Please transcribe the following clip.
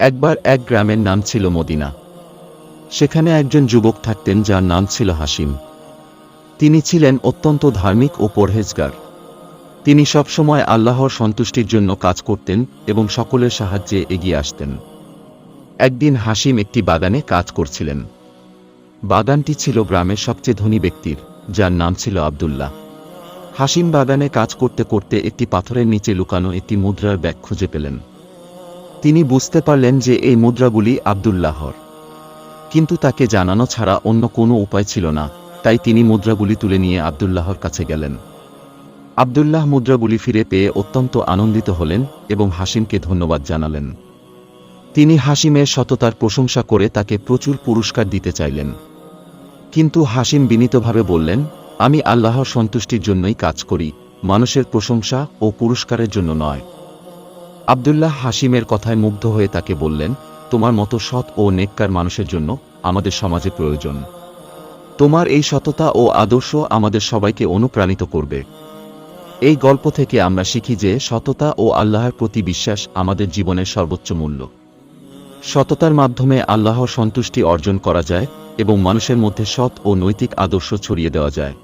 একবার এক গ্রামের নাম ছিল মদিনা। সেখানে একজন যুবক থাকতেন যার নাম ছিল হাসিম তিনি ছিলেন অত্যন্ত ধার্মিক ও পরহেজগার। তিনি সবসময় আল্লাহর সন্তুষ্টির জন্য কাজ করতেন এবং সকলের সাহায্যে এগিয়ে আসতেন। একদিন হাসিম একটি বাগানে কাজ করছিলেন। বাগানটি ছিল গ্রামের সবচেয়ে ধনী ব্যক্তির, যার নাম ছিল আব্দুল্লাহ। হাসিম বাগানে কাজ করতে করতে একটি পাথরের নিচে লুকানো একটি মুদ্রার ব্যাগ খুঁজে পেলেন। তিনি বুঝতে পারলেন যে এই মুদ্রাগুলি আব্দুল্লাহর। কিন্তু তাকে জানানো ছাড়া অন্য কোনো উপায় ছিল না, তাই তিনি মুদ্রাগুলি তুলে নিয়ে আবদুল্লাহর কাছে গেলেন। আব্দুল্লাহ মুদ্রাগুলি ফিরে পেয়ে অত্যন্ত আনন্দিত হলেন এবং হাসিমকে ধন্যবাদ জানালেন। তিনি হাসিমের সততার প্রশংসা করে তাকে প্রচুর পুরস্কার দিতে চাইলেন। কিন্তু হাসিম বিনীতভাবে বললেন, আমি আল্লাহর সন্তুষ্টির জন্যই কাজ করি, মানুষের প্রশংসা ও পুরস্কারের জন্য নয়। আব্দুল্লাহ হাসিমের কথায় মুগ্ধ হয়ে তাকে বললেন, তোমার মতো সৎ ও নেককার মানুষের জন্য আমাদের সমাজে প্রয়োজন। তোমার এই সততা ও আদর্শ আমাদের সবাইকে অনুপ্রাণিত করবে। এই গল্প থেকে আমরা শিখি যে সততা ও আল্লাহর প্রতি বিশ্বাস আমাদের জীবনের সর্বোচ্চ মূল্য। সততার মাধ্যমে আল্লাহর সন্তুষ্টি অর্জন করা যায় এবং মানুষের মধ্যে সৎ ও নৈতিক আদর্শ ছড়িয়ে দেওয়া যায়।